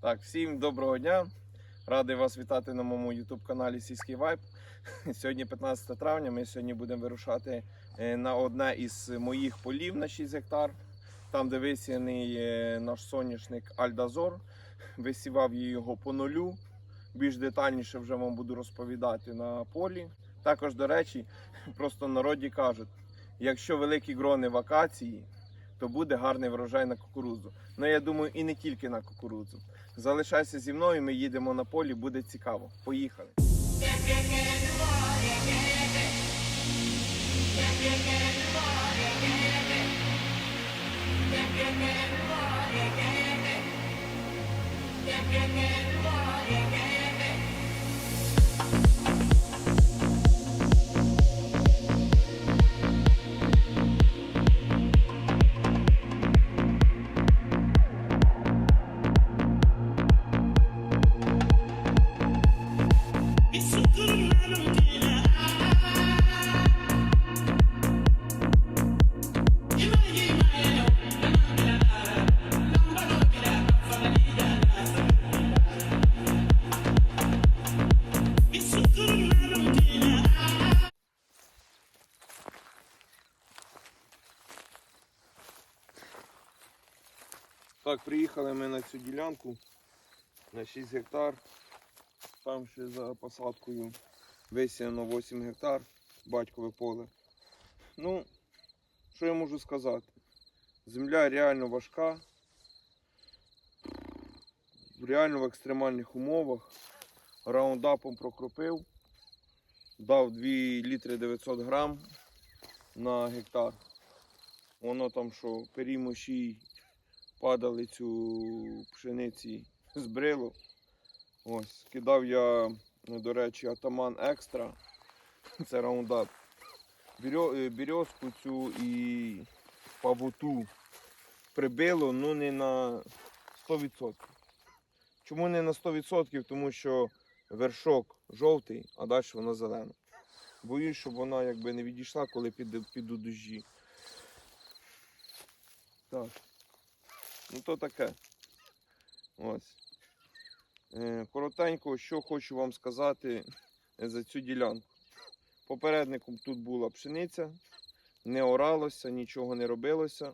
Так, всім доброго дня. Радий вас вітати на моєму YouTube каналі Сільський Вайб. Сьогодні 15 травня. Ми сьогодні будемо вирушати е, на одне із моїх полів на 6 гектар. Там, де висіяний е, наш соняшник Альдазор. Висівав я його по нулю. Більш детальніше вже вам буду розповідати на полі. Також, до речі, просто народі кажуть, якщо великі грони вакації, то буде гарний врожай на кукурудзу. Ну я думаю, і не тільки на кукурудзу. Залишайся зі мною, ми їдемо на полі, буде цікаво. Поїхали. Приїхали ми на цю ділянку на 6 гектар. Там ще за посадкою висіяно 8 гектар, батькове поле. Ну, що я можу сказати? Земля реально важка. Реально в екстремальних умовах. Раундапом прокропив. Дав 2 літри 900 грам на гектар. Воно там що перімощі падали цю пшениці з брилу. Ось, кидав я, до речі, атаман екстра. Це раундап. Бірьо- е, Бірьозку цю і павуту прибило, ну не на 100%. Чому не на 100%? Тому що вершок жовтий, а далі вона зелена. Боюсь, щоб вона якби не відійшла, коли підуть дощі. Так. Ну то таке. Ось. Е, Коротенько, що хочу вам сказати за цю ділянку. Попередником тут була пшениця, не оралося, нічого не робилося,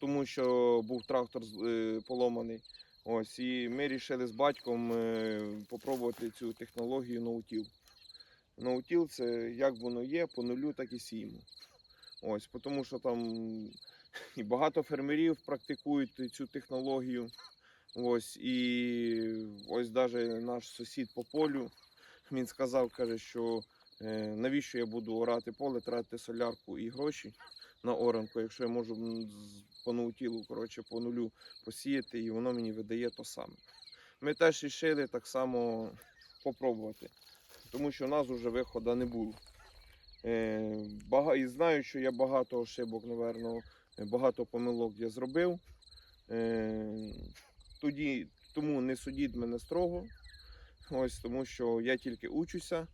тому що був трактор е, поломаний. Ось, і ми вирішили з батьком е, попробувати цю технологію ноутіл. Ноутіл це як воно є, по нулю, так і сіємо. Ось, тому що там і багато фермерів практикують цю технологію. Ось і ось навіть наш сусід по полю він сказав, каже, що е, навіщо я буду орати поле, тратити солярку і гроші на оранку, якщо я можу по наутілу, коротше, по нулю посіяти, і воно мені видає то саме. Ми теж рішили так само попробувати, тому що у нас вже виходу не було. Е, І знаю, що я багато ошибок, напевно, багато помилок я зробив. Е, Тоді, тому не судіть мене строго. Ось тому що я тільки учуся.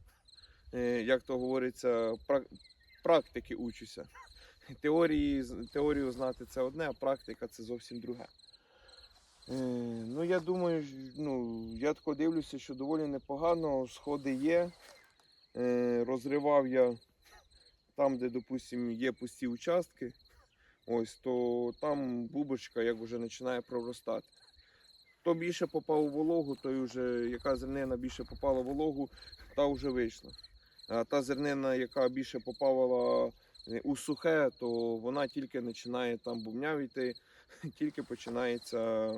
Е, Як то говориться, практики учуся. Теорії, теорію знати це одне, а практика це зовсім друге. Е, Ну, я думаю, ну, я тако дивлюся, що доволі непогано, сходи є. Розривав я там, де, допустимо, є пусті участки, ось, то там бубочка як вже починає проростати. Хто більше попав у вологу, той вже, яка зернина більше попала в вологу, та вже вийшла. А та зернина, яка більше попала у сухе, то вона тільки починає там бубнявіти, тільки починається,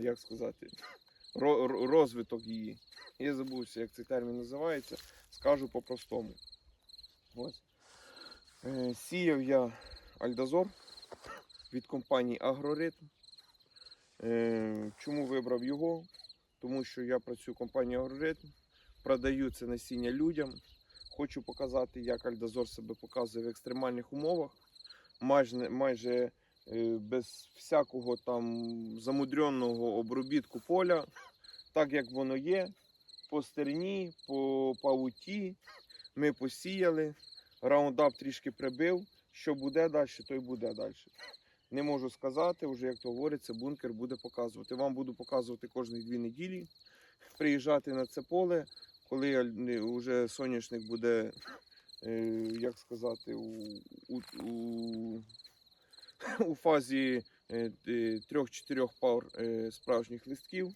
як сказати, ро- ро- розвиток її. Я забувся, як цей термін називається, скажу по-простому. Ось. Е, Сіяв я Альдазор від компанії Агроритм. Е, Чому вибрав його? Тому що я працюю в компанії Агроритм, продаю це насіння людям. Хочу показати, як Альдазор себе показує в екстремальних умовах. Майже, майже е, без всякого там замудренного обробітку поля, так як воно є, по стерні, по павуті. Ми посіяли, раундап трішки прибив. Що буде далі, то й буде далі. Не можу сказати, вже як то говориться, бункер буде показувати. Вам буду показувати кожні дві неділі, приїжджати на це поле, коли вже соняшник буде, е, як сказати, у, у, у, у фазі е, е, трьох-чотирьох пар е, справжніх листків.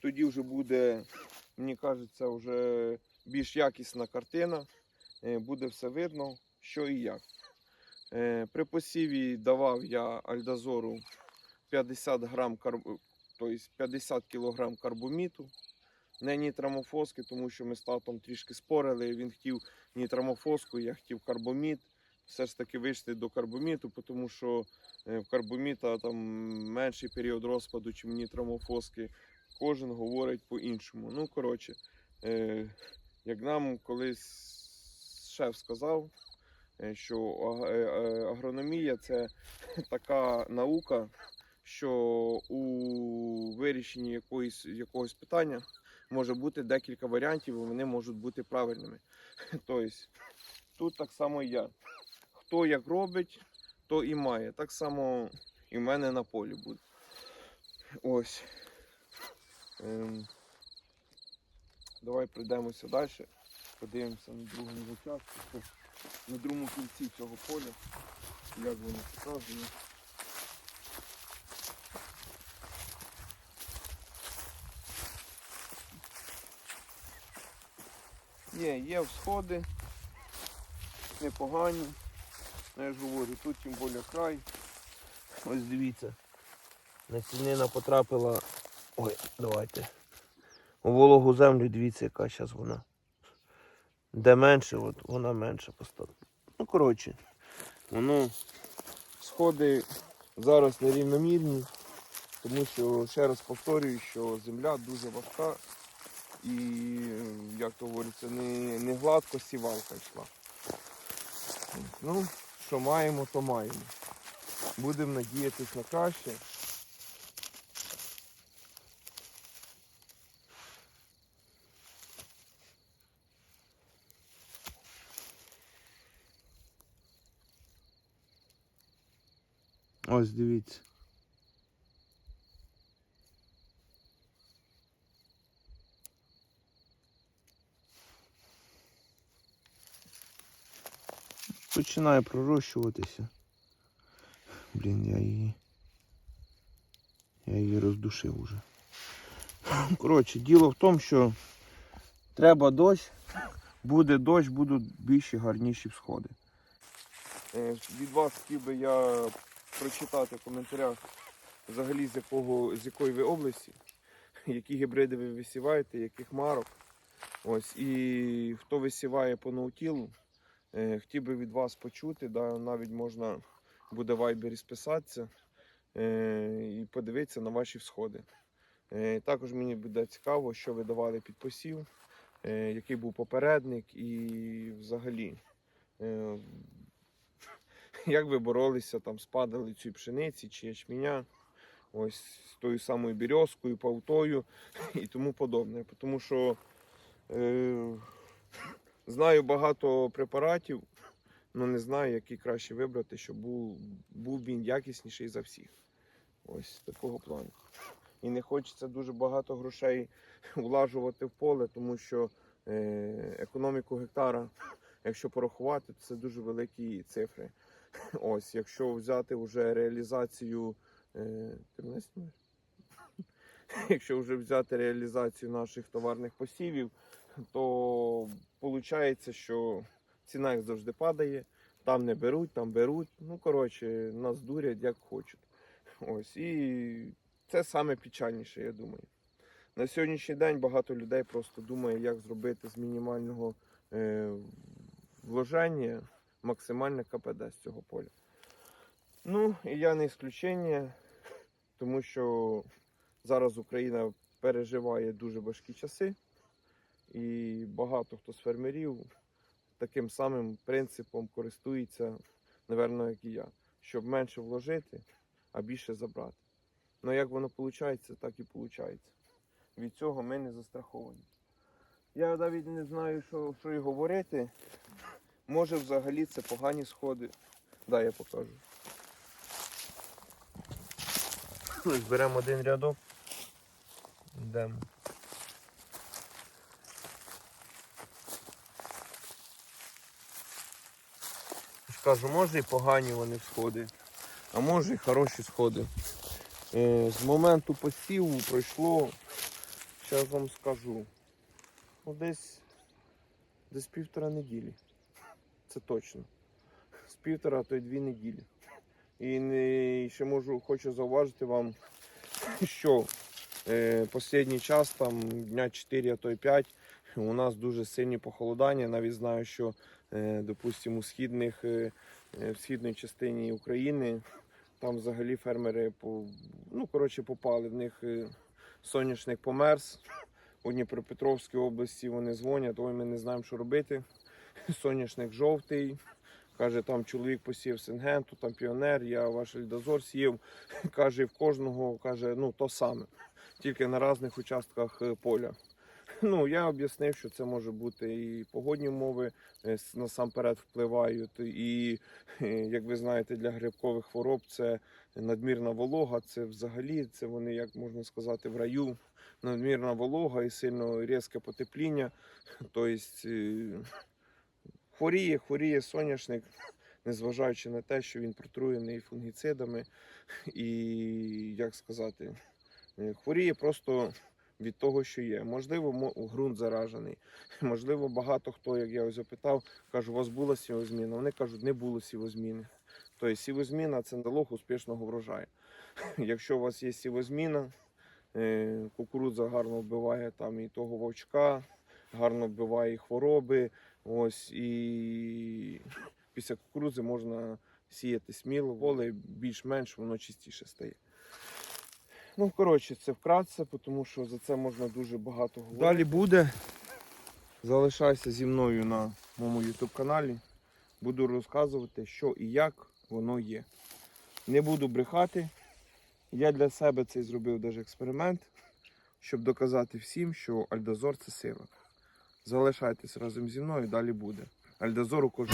Тоді вже буде, мені кажеться, вже більш якісна картина. Е, Буде все видно, що і як. Е, При посіві давав я альдазору 50 грам карб... тобто 50 кг карбоміту. Не нітрамофоски, тому що ми з татом трішки спорили. Він хотів нітрамофоску, я хотів карбоміт. Все ж таки вийшли до карбоміту, тому що е, в карбоміта там менший період розпаду, ніж нітрамофоски. Кожен говорить по-іншому. Ну, коротше, е, як нам колись шеф сказав, що аг- е, е, агрономія це така наука, що у вирішенні якоїсь, якогось питання може бути декілька варіантів, і вони можуть бути правильними. Тобто, тут так само і я. Хто як робить, то і має. Так само і в мене на полі буде. Ось. Ем, давай пройдемося далі. Подивимося на другому участку, на другому кінці цього поля, як воно показує. Є, є всходи, непогані. Ну, Я ж говорю, тут тим більше край. Ось дивіться. Насінина потрапила. Ой, давайте. У вологу землю дивіться, яка зараз вона. Де менше, от вона менше поставила. Ну, коротше, воно сходи зараз нерівномірні, тому що, ще раз повторюю, що земля дуже важка і, як то говориться, не, не гладко сівалка йшла. Ну, що маємо, то маємо. Будемо надіятись на краще. Ось дивіться. Починає пророщуватися. Блін, я її. Я її роздушив уже. Коротше, діло в тому, що треба дощ, буде дощ, будуть більші гарніші всходи. Е, Від вас хотів би я прочитати в коментарях взагалі з якого з якої ви області, які гібриди ви висіваєте, яких марок. Ось, і хто висіває по ноутілу, е, хотів би від вас почути, да, навіть можна буде в вайбері списатися е, і подивитися на ваші всходи. Е, також мені буде цікаво, що ви давали під посів, е, який був попередник і взагалі. Е, як ви боролися там з падалицею пшениці чи ячменя, ось з тою самою бірьозкою, павтою і тому подобне. Тому що е, знаю багато препаратів, але не знаю, який краще вибрати, щоб був, був він якісніший за всіх. Ось такого плану. І не хочеться дуже багато грошей влажувати в поле, тому що е, економіку гектара, якщо порахувати, то це дуже великі цифри. Ось, якщо взяти вже реалізацію. Е, ти мене знімаєш? Якщо вже взяти реалізацію наших товарних посівів, то виходить, що ціна як завжди падає. Там не беруть, там беруть. Ну, коротше, нас дурять як хочуть. Ось. І це саме печальніше, я думаю. На сьогоднішній день багато людей просто думає, як зробити з мінімального е, вложення максимальне КПД з цього поля. Ну, і я не ісключення, тому що зараз Україна переживає дуже важкі часи, і багато хто з фермерів таким самим принципом користується, напевно, як і я, щоб менше вложити, а більше забрати. Ну як воно виходить, так і виходить. Від цього ми не застраховані. Я навіть не знаю, що, що і говорити. Може взагалі це погані сходи. Да, я покажу. Ось беремо один рядок. Йдемо. Кажу, може і погані вони сходи, а може і хороші сходи. Е, з моменту посіву пройшло, зараз вам скажу, ну, десь, десь півтора неділі. Це точно. З півтора, то й дві неділі. І не, ще можу, хочу зауважити вам, що е, останній час, там дня 4, а то й 5, у нас дуже сильні похолодання. Навіть знаю, що, е, допустимо, у східних, е, е, в східній частині України там взагалі фермери по, ну, коротше, попали. В них е, соняшник померз. У Дніпропетровській області вони дзвонять, ой, ми не знаємо, що робити. Соняшник жовтий. Каже, там чоловік посів Сингенту, там піонер, я ваш ельдозор сів. Каже, в кожного каже, ну то саме, тільки на різних участках е, поля. Ну, я об'яснив, що це може бути і погодні умови е, насамперед впливають. І, е, як ви знаєте, для грибкових хвороб це надмірна волога, це взагалі, це вони, як можна сказати, в раю. Надмірна волога і сильно різке потепління. Тобто хворіє, хворіє соняшник, незважаючи на те, що він протруєний фунгіцидами і, як сказати, хворіє просто від того, що є. Можливо, ґрунт заражений. Можливо, багато хто, як я ось опитав, каже, у вас була сівозміна. Вони кажуть, не було сівозміни. Тобто сівозміна це залог успішного врожаю. Якщо у вас є сівозміна, е, кукурудза гарно вбиває там і того вовчка, гарно вбиває і хвороби. Ось і після кукурудзи можна сіяти сміло, поле більш-менш воно чистіше стає. Ну, коротше, це вкратце, тому що за це можна дуже багато говорити. Далі буде. Залишайся зі мною на моєму YouTube каналі. Буду розказувати, що і як воно є. Не буду брехати. Я для себе цей зробив даже експеримент, щоб доказати всім, що Альдозор це сила. Залишайтесь разом зі мною, далі буде. Альдозору у